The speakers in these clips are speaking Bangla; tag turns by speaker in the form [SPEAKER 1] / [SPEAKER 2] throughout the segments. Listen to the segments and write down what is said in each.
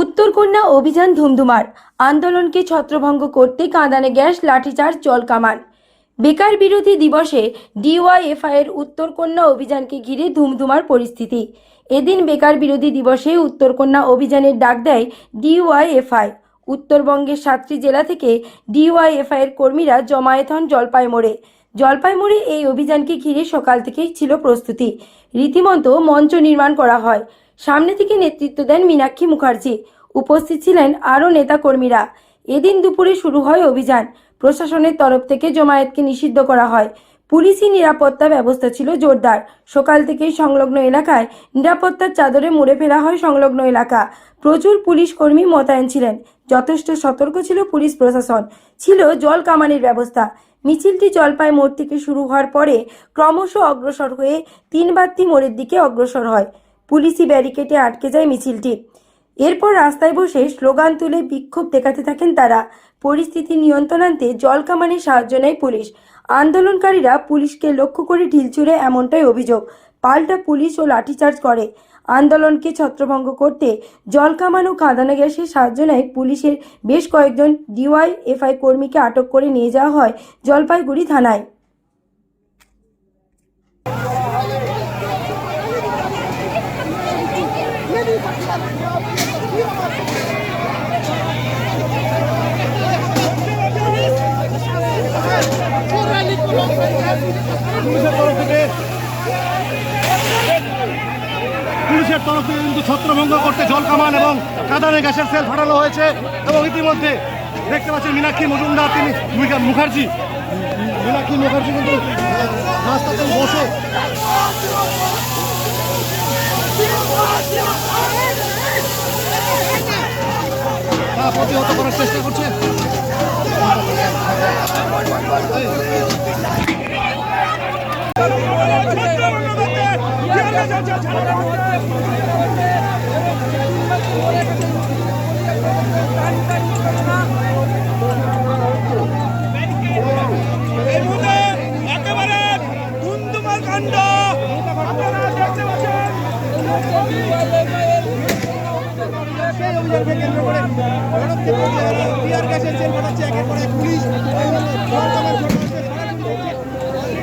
[SPEAKER 1] উত্তরকন্যা অভিযান ধুমধুমার। আন্দোলনকে ছত্রভঙ্গ করতে কাঁদানে গ্যাস, লাঠিচার্জ জল কামান। বেকার বিরোধী দিবসে ডিওয়াইএফআই এর উত্তরকন্যা অভিযানকে ঘিরে ধুমধুমার পরিস্থিতি। এদিন বেকার বিরোধী দিবসে উত্তরকন্যা অভিযানের ডাক দেয় ডিওয়াইএফআই। উত্তরবঙ্গের সাতটি জেলা থেকে ডিওয়াইএফআই এর কর্মীরা জমায়েত হন জলপাই জলপাইমোড়ে। জলপাইমুড়ি এই অভিযানকে ঘিরে সকাল থেকেই ছিল প্রস্তুতি। রীতিমতো মঞ্চ নির্মাণ করা হয়। সামনে থেকে নেতৃত্ব দেন মীনাক্ষী মুখার্জি। উপস্থিত ছিলেন আরও নেতাকর্মীরা। এদিন দুপুরে শুরু হয় অভিযান। প্রশাসনের তরফ থেকে জমায়েতকে নিষিদ্ধ করা হয়। পুলিশি নিরাপত্তা ব্যবস্থা ছিল জোরদার। সকাল থেকেই সংলগ্ন এলাকায় নিরাপত্তার চাদরে মুড়ে ফেলা হয় সংলগ্ন এলাকা। প্রচুর পুলিশ কর্মী মোতায়েন ছিলেন। যথেষ্ট সতর্ক ছিল পুলিশ প্রশাসন। ছিল জল কামানের ব্যবস্থা। মিছিলটি জলপাই মোড় থেকে শুরু হওয়ার পরে ক্রমশ অগ্রসর হয়ে তিন বাত্তি মোড়ের দিকে অগ্রসর হয়। পুলিশি ব্যারিকেডে আটকে যায় মিছিলটি। এরপর রাস্তায় বসে স্লোগান তুলে বিক্ষোভ দেখাতে থাকেন তারা। পরিস্থিতি নিয়ন্ত্রণ আনতে জল কামানের সাহায্য নেয় পুলিশ। আন্দোলনকারীরা পুলিশকে লক্ষ্য করে ঢিল ছুড়ে এমনটাই অভিযোগ। পাল্টা পুলিশ ও লাঠিচার্জ করে। আন্দোলনকে ছত্রভঙ্গ করতে জল কামান ও কাঁদানো গ্যাসের সাহায্য নেয় পুলিশের। বেশ কয়েকজন ডিওয়াই ডিওয়াইএফআই কর্মীকে আটক করে নিয়ে যাওয়া হয় জলপাইগুড়ি থানায়
[SPEAKER 2] পুলিশের তরফ থেকে পুলিশের তরফ থেকে কিন্তু ছত্রভঙ্গ করতে জল কামান এবং কাঁদানে গ্যাসের সেল ফাটানো হয়েছে এবং ইতিমধ্যে দেখতে পাচ্ছেন মীনাক্ষী মজুমদার, তিনি মুখার্জি। মীনাক্ষী মুখার্জি কিন্তু রাস্তাতে বসে। তা প্রতিহত করার চেষ্টা করছে
[SPEAKER 3] এই মুহূর্তে একেবারে ধুমধুমার কাণ্ড আপনারা দেখতে পাচ্ছেন
[SPEAKER 2] সেই অভিযানকে কেন্দ্র করে ভারত থেকে পুলিশ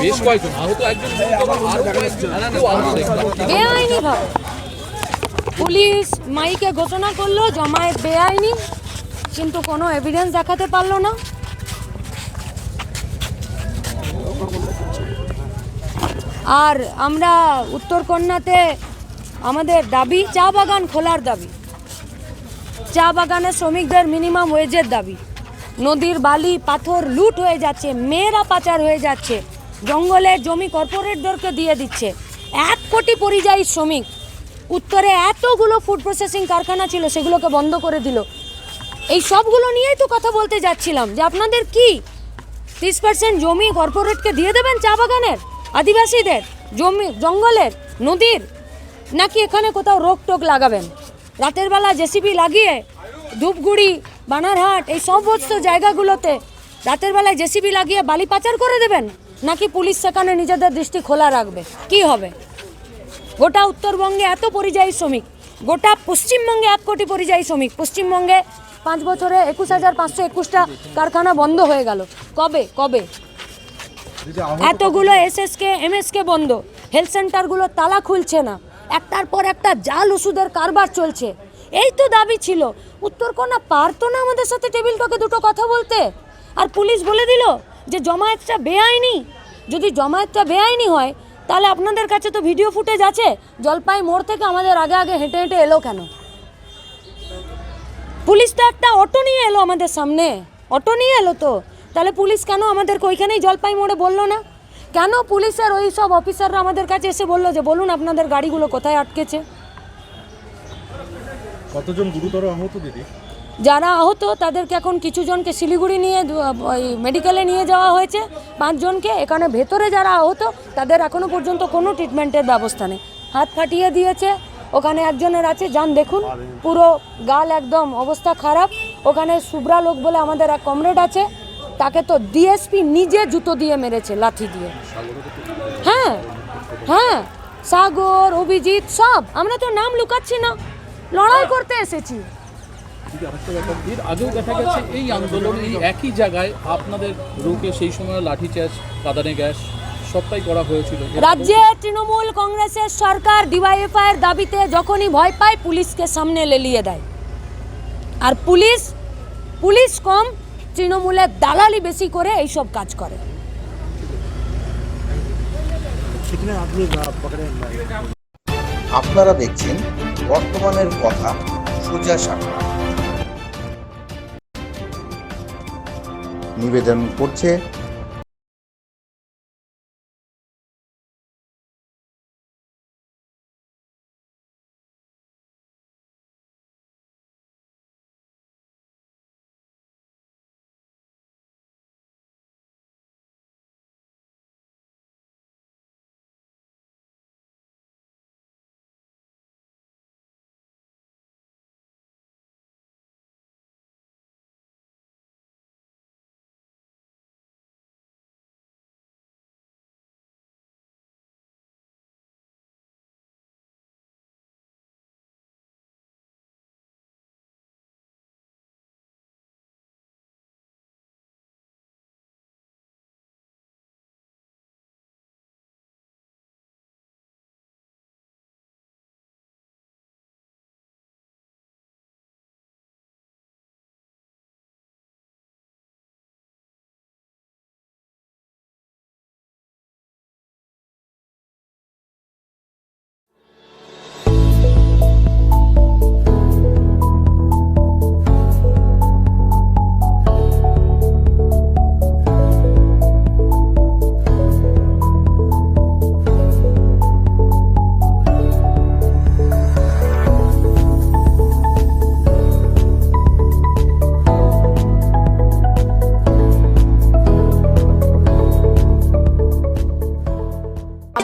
[SPEAKER 4] বেশ কয়েকজন আহত একজন।
[SPEAKER 5] বেআইনি ভাবে। পুলিশ মাইকে ঘোষণা করল, জমায়েত বেআইনি, কিন্তু কোনো এভিডেন্স দেখাতে পারল না। আর আমরা উত্তরকন্যাতে আমাদের দাবি, চা বাগান খোলার দাবি। চা বাগানের শ্রমিকদের মিনিমাম ওয়েজের দাবি। নদীর বালি, পাথর লুট হয়ে যাচ্ছে, মেয়েরা পাচার হয়ে যাচ্ছে। জঙ্গলের জমি কর্পোরেটদেরকে দিয়ে দিচ্ছে। এক কোটি পরিযায়ী শ্রমিক। উত্তরে এতগুলো ফুড প্রসেসিং কারখানা ছিল, সেগুলোকে বন্ধ করে দিল। এই সবগুলো নিয়েই তো কথা বলতে যাচ্ছিলাম, যে আপনাদের কি? তিরিশ পার্সেন্ট জমি কর্পোরেটকে দিয়ে দেবেন চা বাগানের? আদিবাসীদের? জমি, জঙ্গলের? নদীর? নাকি এখানে কোথাও রোগ টোক লাগাবেন? রাতের বেলা জেসিবি লাগিয়ে ধূপগুড়ি, বানারহাট, এই সমস্ত জায়গাগুলোতে রাতের বেলায় জেসিবি লাগিয়ে বালি পাচার করে দেবেন? নাকি পুলিশ সেখানে নিজেদের দৃষ্টি খোলা রাখবে? কি হবে? গোটা উত্তরবঙ্গে এত পরিযায়ী শ্রমিক গোটা পশ্চিমবঙ্গে এক কোটি পরিযায়ী শ্রমিক পশ্চিমবঙ্গে পাঁচ বছরে একুশ হাজার পাঁচশো একুশটা কারখানা বন্ধ হয়ে গেল। কবে? কবে? এতগুলো এসএসকে এমএসকে বন্ধ। হেলথ সেন্টারগুলো তালা খুলছে না। একটার পর একটা জাল ওষুধের কারবার চলছে। এই তো দাবি ছিল। উত্তরকন্যা পারতো না আমাদের সাথে টেবিল টকে দুটো কথা বলতে? আর পুলিশ বলে দিল যে জমায়েতটা বেআইনি, যদি জমায়েতটা বেআইনি হয়, তাহলে আপনাদের কাছে তো ভিডিও ফুটেজ আছে, জলপাই মোড় থেকে আমাদের আগে আগে হেঁটে হেঁটে এলো কেন? পুলিশ তো একটা অটো নিয়ে এলো আমাদের সামনে, অটো নিয়ে এলো তো, তাহলে পুলিশ কেন আমাদেরকে ওইখানেই জলপাই মোড়ে বলল না? কেন পুলিশের ওই সব অফিসাররা আমাদের কাছে এসে বলল যে, বলুন আপনাদের গাড়িগুলো কোথায় আটকেছে?
[SPEAKER 2] কতজন গুরুতর আহত দিদি?
[SPEAKER 5] যারা আহত, তাদেরকে এখন কিছু জনকে শিলিগুড়ি নিয়ে ওই মেডিকেলে নিয়ে যাওয়া হয়েছে। পাঁচজনকে এখানে ভেতরে যারা আহত, তাদের এখনও পর্যন্ত কোনো ট্রিটমেন্টের ব্যবস্থা নেই। হাত ফাটিয়ে দিয়েছে। ওখানে একজনের আছে, যান দেখুন। পুরো গাল একদম, অবস্থা খারাপ। ওখানে সুব্রা লোক বলে আমাদের এক কমরেড আছে। তাকে তো ডিএসপি নিজে জুতো দিয়ে মেরেছে, লাথি দিয়ে। হ্যাঁ হ্যাঁ। সাগর, অভিজিৎ, সব। আমরা তো নাম লুকাচ্ছি না। লড়াই করতে এসেছি।
[SPEAKER 4] দিদি আরেকটা ব্যাপার এর আগেও দেখা গেছে এই আন্দোলন এই একই জায়গায় আপনাদের রোকে সেই সময় লাঠিচার্জ কাদানে গ্যাস সবটাই করা হয়েছিল।
[SPEAKER 5] রাজ্যে তৃণমূল কংগ্রেসের সরকার ডিওয়াইএফআই এর দাবিতে যখনই ভয় পায় পুলিশকে সামনে লেলিয়ে দেয়। আর পুলিশ পুলিশ কম তৃণমূলের দালালি বেশি করে এইসব কাজ করে।
[SPEAKER 6] আপনারা দেখছেন বর্তমানের কথা সোজা সাপটা। নিবেদন করছে।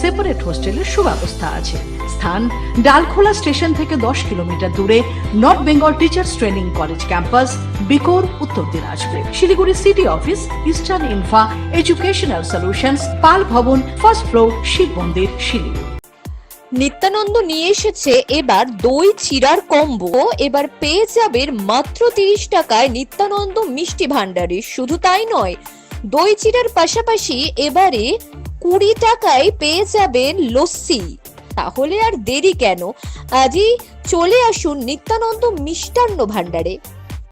[SPEAKER 7] সেপারেট হোস্টেলের সুব্যবস্থা আছে। স্থান ডালখোলা স্টেশন থেকে দশ কিলোমিটার দূরে north Bengal teachers training college campus, বিকোর, Uttar Dinajpur. Siliguri city office, eastern infra, educational solutions, Pal Bhavan, first floor, Shiva মন্দির, শিলিগুড়ি।
[SPEAKER 8] নিত্যানন্দ নিয়ে এসেছে এবার দই চিরার কম্বো। এবার পেয়ে যাবেন মাত্র তিরিশ টাকায় নিত্যানন্দ মিষ্টি ভান্ডারে শুধু তাই নয়, দই চিরার পাশাপাশি এবারে কুড়ি টাকায় পেয়ে যাবেন লস্যি। তাহলে আর দেরি কেন? আজই চলে আসুন নিত্যানন্দ মিষ্টান্ন ভান্ডারে